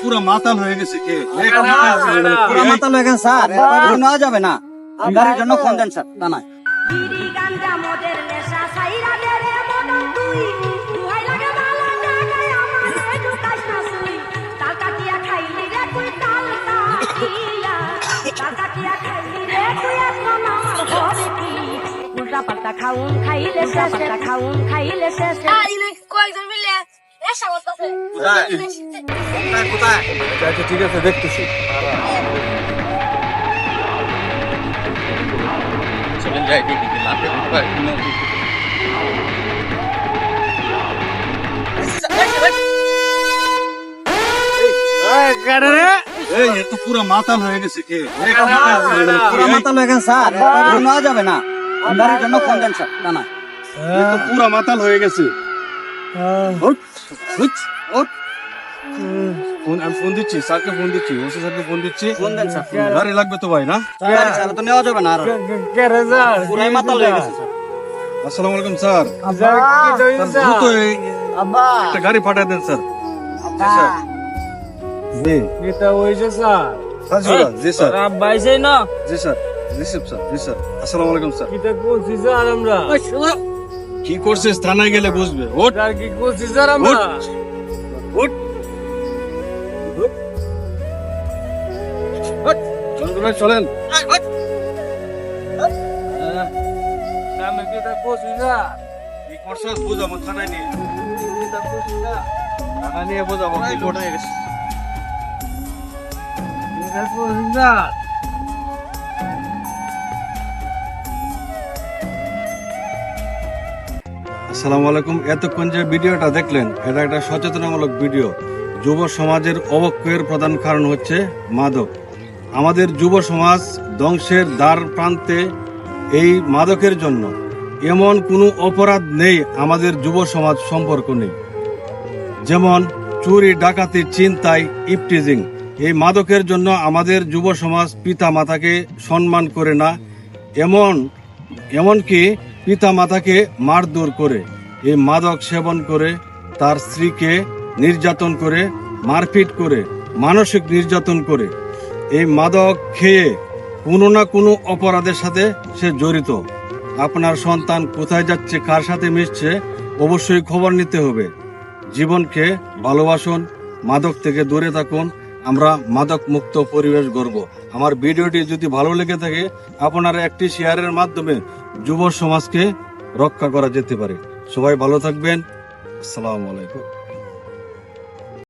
পুরো মাতাল হয়ে গেছে কে? পুরো স্যার। নেওয়া যাবে না। গাড়ির জন্য ফোন দেন স্যার? না উল্টা পাল্টা খাউন খাইলে শেষ খাউন খাইলে শেষ কয়েকজন মিলে আচ্ছা ঠিক আছে দেখতেছি পুরো মাতাল হয়ে গেছে কে পুরো স্যার নেওয়া যাবে না গাড়ির জন্য দেন স্যার থানায় পুরো মাতাল হয়ে গেছে। ফোন আমি ফোন দিচ্ছি স্যারকে ফোন দিচ্ছি ওসি স্যারকে ফোন দিচ্ছি। ফোন দেন স্যার গাড়ি লাগবে তো ভাই না? স্যার তো নেওয়া যাবে না আর। পুরাই মাথা লেগে গেছে স্যার। আসসালামু আলাইকুম স্যার। স্যার দ্রুত একটা গাড়ি পাঠিয়ে দেন স্যার। জি স্যার। জি। এটা হয়েছে স্যার। স্যার জি স্যার। জি স্যার না? জি স্যার। জি স্যার। আসসালামু আলাইকুম স্যার। কিটা করছি স্যার আমরা? কি করছিস? থানায় গেলে বুঝবে। ওঠ স্যার কি করছি স্যার আমরা। চলুন। আমি স্যার? কি করছিস? বুঝাবো থানায় নিয়ে থানায় নিয়ে বুঝাবো কি করছিস আসসালামু আলাইকুম। এতক্ষণ যে ভিডিওটা দেখলেন, এটা একটা সচেতনামূলক ভিডিও। যুব সমাজের অবক্ষয়ের প্রধান কারণ হচ্ছে মাদক। আমাদের যুব সমাজ ধ্বংসের দ্বার প্রান্তে এই মাদকের জন্য এমন কোনো অপরাধ নেই আমাদের যুব সমাজ সম্পর্ক নেই। যেমন চুরি, ডাকাতি চিন্তাই ইপটিজিং, এই মাদকের জন্য আমাদের যুব সমাজ পিতা মাতাকে সম্মান করে না। এমন, এমনকি পিতা মাতাকে মারধর করে এই মাদক সেবন করে, তার স্ত্রীকে নির্যাতন করে, মারপিট করে, মানসিক নির্যাতন করে। এই মাদক খেয়ে কোনো না কোনো অপরাধের সাথে সে জড়িত। আপনার সন্তান কোথায় যাচ্ছে, কার সাথে মিশছে, অবশ্যই খবর নিতে হবে। জীবনকে ভালোবাসুন, মাদক থেকে দূরে থাকুন আমরা মাদক মুক্ত পরিবেশ গড়ব। আমার ভিডিওটি যদি ভালো লেগে থাকে, আপনারা একটি শেয়ারের মাধ্যমে যুব সমাজকে রক্ষা করা যেতে পারে। সবাই ভালো থাকবেন। আসসালামু আলাইকুম।